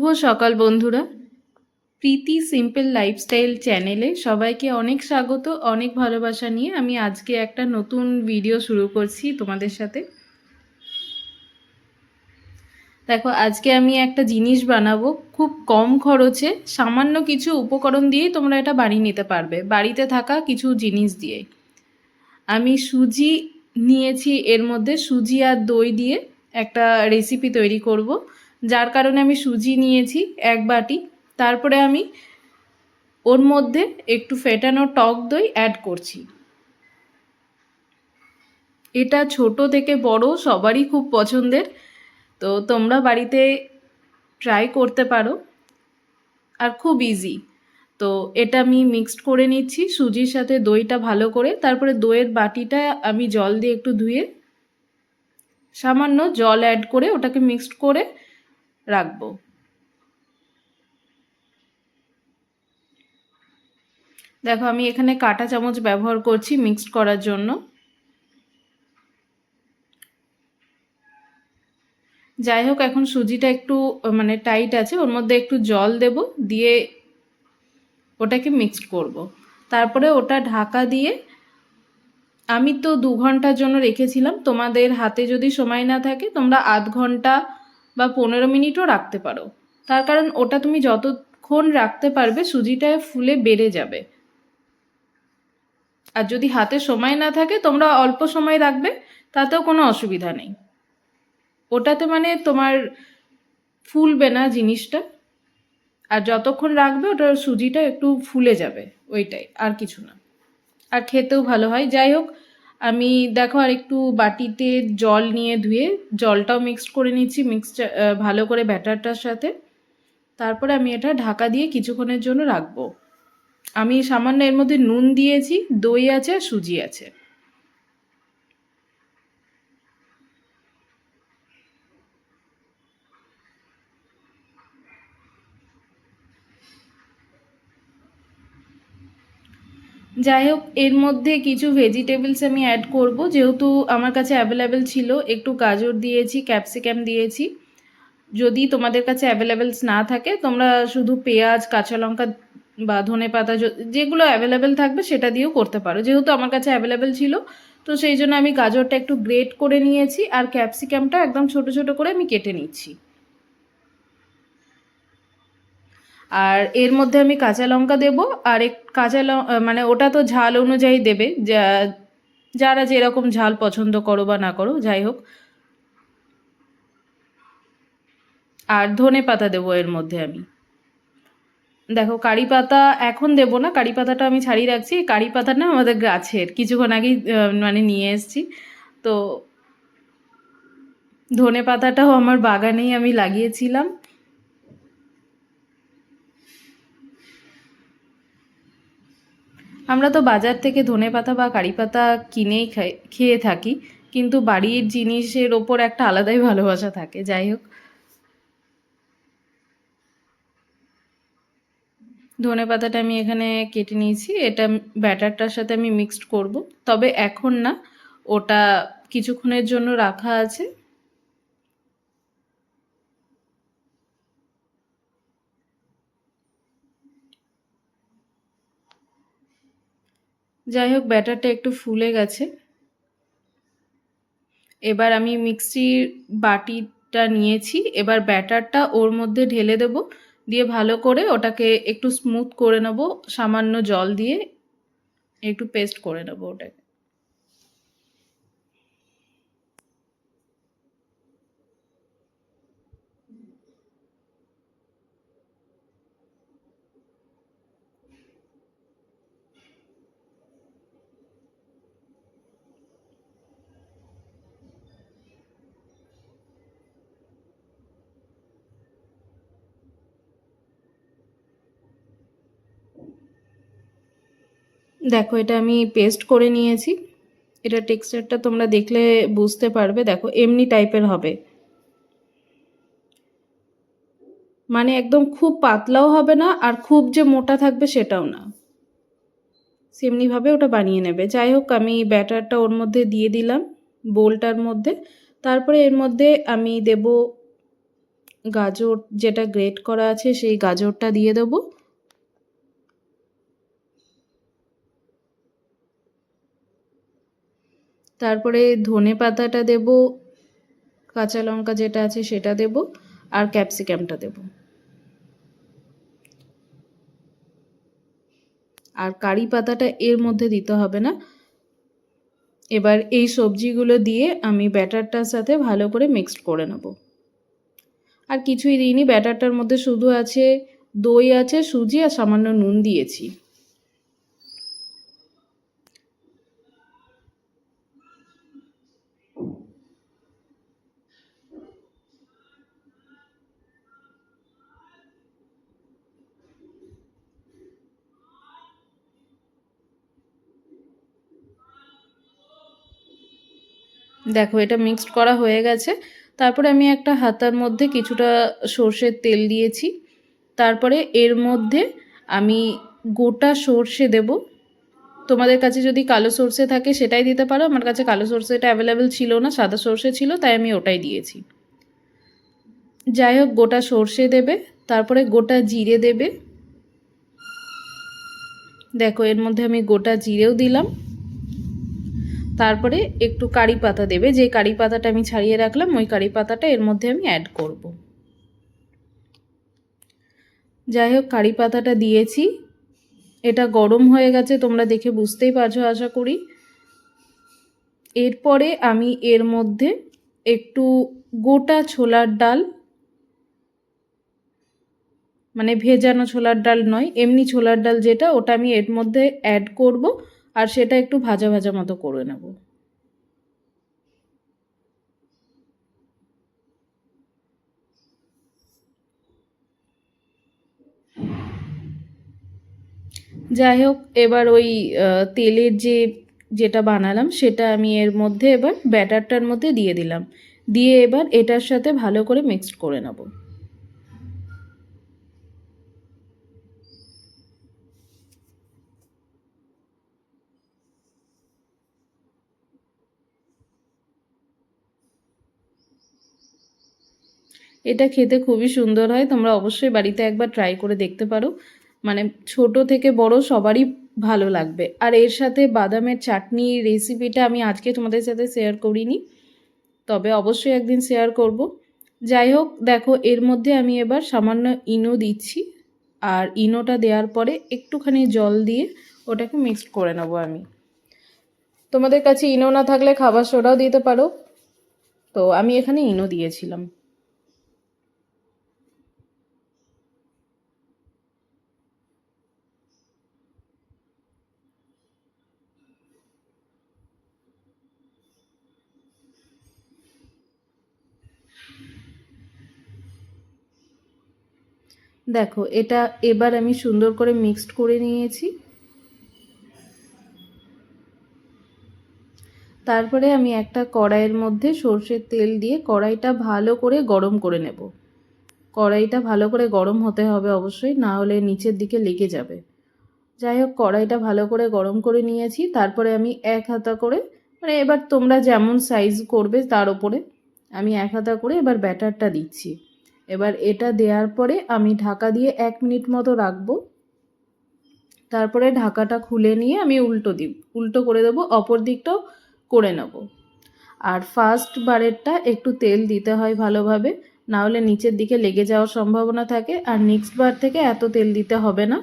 শুভ সকাল বন্ধুরা। প্রীতি simple lifestyle চ্যানেলে সবাইকে অনেক স্বাগত, অনেক ভালোবাসা নিয়ে আমি আজকে একটা নতুন ভিডিও শুরু করছি তোমাদের সাথে। দেখো, আজকে আমি একটা জিনিস বানাবো, খুব কম খরচে, সামান্য কিছু উপকরণ দিয়েই তোমরা এটা বানিয়ে নিতে পারবে, বাড়িতে থাকা কিছু জিনিস দিয়ে। আমি সুজি নিয়েছি, এর মধ্যে সুজি আর দই দিয়ে একটা রেসিপি তৈরি করব। যার কারণে আমি সুজি নিয়েছি এক বাটি। তারপরে আমি ওর মধ্যে একটু ফেটানো টক দই অ্যাড করছি। এটা ছোট থেকে বড় সবারই খুব পছন্দের। তো তোমরা বাড়িতে ট্রাই করতে পারো। আর খুব ইজি তো এটা আমি মিক্সড করে নিচ্ছি। সুজির সাথে দইটা ভালো করে। তারপরে দইয়ের বাটিটা আমি জল দিয়ে একটু ধুয়ে সামান্য জল অ্যাড করে ওটাকে মিক্সড করে রাখব দেখো, আমি এখানে কাঁটা চামচ ব্যবহার করছি মিক্সড করার জন্য যাই হোক, এখন সুজিটা একটু মানে টাইট আছে, ওর মধ্যে একটু জল দেব, দিয়ে ওটাকে মিক্সড করব। তারপরে ওটা ঢাকা দিয়ে আমি তো দু ঘণ্টার জন্য রেখেছিলাম, তোমাদের হাতে যদি সময় না থাকে, তোমরা আধ ঘণ্টা বা পনেরো মিনিটও রাখতে পারো। তার কারণ ওটা তুমি যতক্ষণ রাখতে পারবে সুজিটা ফুলে বেড়ে যাবে। আর যদি হাতে সময় না থাকে, তোমরা অল্প সময় রাখবে, তাতেও কোনো অসুবিধা নেই। ওটাতে মানে তোমার ফুলবে না জিনিসটা। আর যতক্ষণ রাখবে ওটার সুজিটা একটু ফুলে যাবে, ওইটাই, আর কিছু না। আর খেতেও ভালো হয়। যাই হোক আমি দেখো আর একটু বাটিতে জল নিয়ে ধুয়ে জলটাও মিক্সড করে নিচ্ছি মিক্সচার ভালো করে ব্যাটারটার সাথে। তারপরে আমি এটা ঢাকা দিয়ে কিছুক্ষণের জন্য রাখব। আমি সামান্য এর মধ্যে নুন দিয়েছি, দই আছে আর সুজি আছে। যাই হোক এর মধ্যে কিছু ভেজিটেবলস আমি অ্যাড করব। যেহেতু আমার কাছে অ্যাভেলেবেল ছিল, একটু গাজর দিয়েছি ক্যাপসিকাম দিয়েছি। যদি তোমাদের কাছে অ্যাভেলেবেলস না থাকে, তোমরা শুধু পেঁয়াজ, কাঁচা লঙ্কা বা ধনে পাতা যেগুলো অ্যাভেলেবেল থাকবে, সেটা দিয়েও করতে পারো। যেহেতু আমার কাছে অ্যাভেলেবেল ছিল, তো সেই জন্য আমি গাজরটা একটু গ্রেট করে নিয়েছি, আর ক্যাপসিকামটা একদম ছোট ছোট করে আমি কেটে নিচ্ছি। আর এর মধ্যে আমি কাঁচা লঙ্কা দেব, আর এক কাঁচা মানে ওটা তো ঝাল অনুযায়ী দেবে, যা, যারা যেরকম ঝাল পছন্দ করো বা না করো, যাই হোক। আর ধনে পাতা দেবো এর মধ্যে আমি। দেখো, কারি পাতা এখন দেবো না, কারি পাতাটা আমি ছাড়িয়ে রাখছি কারি পাতা না আমাদের গাছের, কিছুক্ষণ আগেই মানে নিয়ে এসছি। তো ধনে পাতাটাও আমার বাগানেই আমি লাগিয়েছিলাম। আমরা তো বাজার থেকে ধনে পাতা বা কারি পাতা কিনেই খাই, খেয়ে থাকি, কিন্তু বাড়ির জিনিসের ওপর একটা আলাদাই ভালোবাসা থাকে, যাই হোক। ধনে পাতাটা আমি এখানে কেটে নিয়েছি, এটা ব্যাটারটার সাথে আমি মিক্সড করব, তবে এখন না, ওটা কিছুক্ষণের জন্য রাখা আছে। যাই হোক, ব্যাটারটা একটু ফুলে গেছে। এবার আমি মিক্সির বাটিটা নিয়েছি। এবার ব্যাটারটা ওর মধ্যে ঢেলে দেব। দিয়ে ভালো করে ওটাকে একটু স্মুথ করে নেব। সামান্য জল দিয়ে একটু পেস্ট করে নেব ওটাকে। দেখো, এটা আমি পেস্ট করে নিয়েছি। এটা টেক্সচারটা তোমরা দেখলে বুঝতে পারবে। দেখো, এমনি টাইপের হবে। মানে একদম খুব পাতলাও হবে না, আর খুব যে মোটা থাকবে সেটাও না। সেমনিভাবে ওটা বানিয়ে নেবে। যাই হোক, আমি ব্যাটারটা ওর মধ্যে দিয়ে দিলাম, বোলটার মধ্যে। তারপরে এর মধ্যে আমি দেব গাজর, যেটা গ্রেট করা আছে, সেই গাজরটা দিয়ে দেবো। তারপরে ধনে পাতাটা দেব, কাঁচা লঙ্কা যেটা আছে সেটা দেব, আর ক্যাপসিকামটা দেব। আর কারি পাতাটা এর মধ্যে দিতে হবে না। এবার এই সবজিগুলো দিয়ে আমি ব্যাটারটার সাথে ভালো করে মিক্সড করে নেব। আর কিছুই দিইনি, ব্যাটারটার মধ্যে শুধু আছে দই আছে, সুজি আর সামান্য নুন দিয়েছি। দেখো, এটা মিক্সড করা হয়ে গেছে। তারপরে আমি একটা হাতার মধ্যে কিছুটা সর্ষের তেল দিয়েছি। তারপরে এর মধ্যে আমি গোটা সর্ষে দেব। তোমাদের কাছে যদি কালো সর্ষে থাকে সেটাই দিতে পারো। আমার কাছে কালো সর্ষেটা অ্যাভেলেবেল ছিল না, সাদা সর্ষে ছিল, তাই আমি ওটাই দিয়েছি। যাই হোক গোটা সর্ষে দেবে, তারপরে গোটা জিরে দেবে। দেখো, এর মধ্যে আমি গোটা জিরেও দিলাম। তারপরে একটু কারি পাতা দেবে। যে কারি পাতাটা আমি ছাড়িয়ে রাখলাম, ওই কারি পাতাটা এর মধ্যে আমি অ্যাড করব। যাই হোক, কারি পাতাটা দিয়েছি। এটা গরম হয়ে গেছে, তোমরা দেখে বুঝতেই পারছ, আশা করি। এরপরে আমি এর মধ্যে একটু গোটা ছোলার ডাল মানে ভেজানো ছোলার ডাল নয়, এমনি ছোলার ডাল যেটা, ওটা আমি এর মধ্যে অ্যাড করব। আর সেটা একটু ভাজা ভাজা মতো করে নেব। যাই হোক, এবার ওই তেলের যে, যেটা বানালাম সেটা আমি এর মধ্যে এবার ব্যাটারটার মধ্যে দিয়ে দিলাম। দিয়ে এবার এটার সাথে ভালো করে মিক্সড করে নেব। এটা খেতে খুবই সুন্দর হয়। তোমরা অবশ্যই বাড়িতে একবার ট্রাই করে দেখতে পারো। মানে ছোট থেকে বড় সবারই ভালো লাগবে। আর এর সাথে বাদামের চাটনি রেসিপিটা আমি আজকে তোমাদের সাথে শেয়ার করিনি। তবে অবশ্যই একদিন শেয়ার করব। যাই হোক, দেখো, এর মধ্যে আমি এবার সামান্য ইনো দিচ্ছি। আর ইনোটা দেওয়ার পরে একটুখানি জল দিয়ে ওটাকে মিক্সড করে নেব আমি। তোমাদের কাছে ইনো না থাকলে খাবার সোডাও দিতে পারো। তো আমি এখানে ইনো দিয়েছিলাম। দেখো, এটা এবার আমি সুন্দর করে মিক্সড করে নিয়েছি। তারপরে আমি একটা কড়াইয়ের মধ্যে সর্ষের তেল দিয়ে কড়াইটা ভালো করে গরম করে নেব। কড়াইটা ভালো করে গরম হতে হবে অবশ্যই, না হলে নিচের দিকে লেগে যাবে। যাই হোক, কড়াইটা ভালো করে গরম করে নিয়েছি। তারপরে আমি এক হাতা করে মানে এবার তোমরা যেমন সাইজ করবে তার ওপরে আমি এক হাতা করে এবার ব্যাটারটা দিচ্ছি। এবার এটা দেওয়ার পরে আমি ঢাকা দিয়ে এক মিনিট মতো রাখব। তারপরে ঢাকাটা খুলে নিয়ে আমি উল্টো দিব, উল্টো করে দেবো, অপর দিকটাও করে নেব। আর ফার্স্ট বারেরটা একটু তেল দিতে হয় ভালোভাবে না হলে নিচের দিকে লেগে যাওয়ার সম্ভাবনা থাকে, আর নেক্সট বার থেকে এত তেল দিতে হবে না।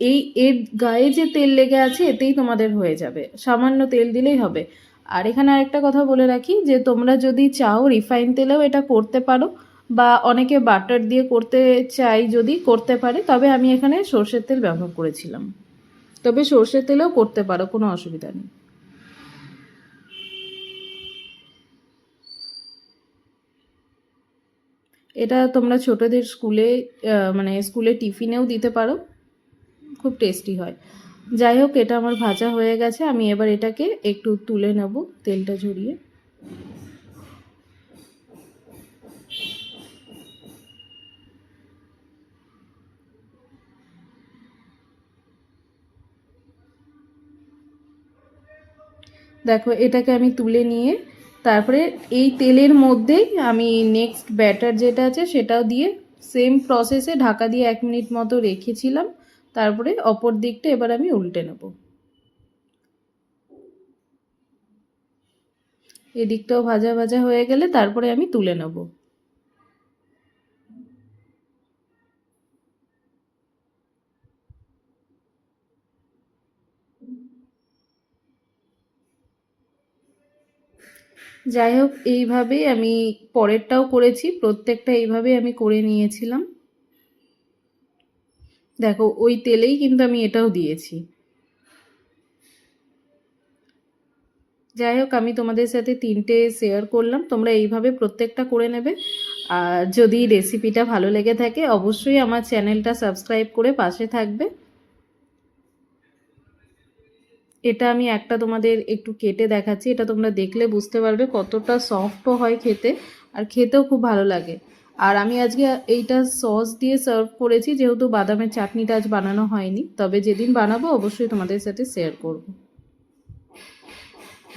এই এর গায়ে যে তেল লেগে আছে, এতেই তোমাদের হয়ে যাবে, সামান্য তেল দিলেই হবে। আর এখানে আরেকটা কথা বলে রাখি, যে তোমরা যদি চাও রিফাইন তেলেও এটা করতে পারো বা অনেকে বাটার দিয়ে করতে চাই যদি করতে পারে, তবে আমি এখানে সর্ষের তেল ব্যবহার করেছিলাম। তবে সর্ষের তেলেও করতে পারো, কোনো অসুবিধা নেই। এটা তোমরা ছোটদের স্কুলে মানে স্কুলে টিফিনেও দিতে পারো। খুব টেস্টি হয়। যাই হোক, এটা আমার ভাজা হয়ে গেছে। আমি এবার এটাকে একটু তুলে নেব তেলটা ঝরিয়ে। দেখো, এটাকে আমি তুলে নিয়ে তারপরে এই তেলের মধ্যেই আমি নেক্সট ব্যাটার যেটা আছে সেটাও দিয়ে সেম প্রসেসে ঢাকা দিয়ে এক মিনিট মতো রেখেছিলাম। তারপরে অপর দিকটা এবার আমি উল্টে নেব। এদিকটাও ভাজা ভাজা হয়ে গেলে তারপরে আমি তুলে নেব। যাই হোক, এইভাবেই আমি পরেরটাও করেছি। প্রত্যেকটা এইভাবেই আমি করে নিয়েছিলাম। দেখো, ওই তেলেই কিন্তু আমি এটাও দিয়েছি। যাই হোক, আমি তোমাদের সাথে তিনটে শেয়ার করলাম। তোমরা এইভাবে প্রত্যেকটা করে নেবে। আর যদি রেসিপিটা ভালো লেগে থাকে, অবশ্যই আমার চ্যানেলটা সাবস্ক্রাইব করে পাশে থাকবে। এটা আমি একটা তোমাদের একটু কেটে দেখাচ্ছি, এটা তোমরা দেখলে বুঝতে পারবে কতটা সফটও হয় খেতে আর খেতেও খুব ভালো লাগে। আর আমি আজকে এইটা সস দিয়ে সার্ভ করেছি, যেহেতু বাদামের চাটনিটা আজ বানানো হয়নি, তবে যেদিন বানাবো অবশ্যই তোমাদের সাথে শেয়ার করব।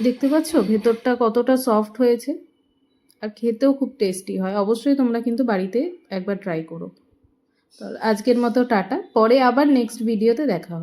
দেখতে পাচ্ছ ভেতরটা কতটা সফট হয়েছে আর খেতেও খুব টেস্টি হয়, অবশ্যই তোমরা কিন্তু বাড়িতে একবার ট্রাই করো। আজকের মতো টাটা, পরে আবার নেক্সট ভিডিওতে দেখা হবে।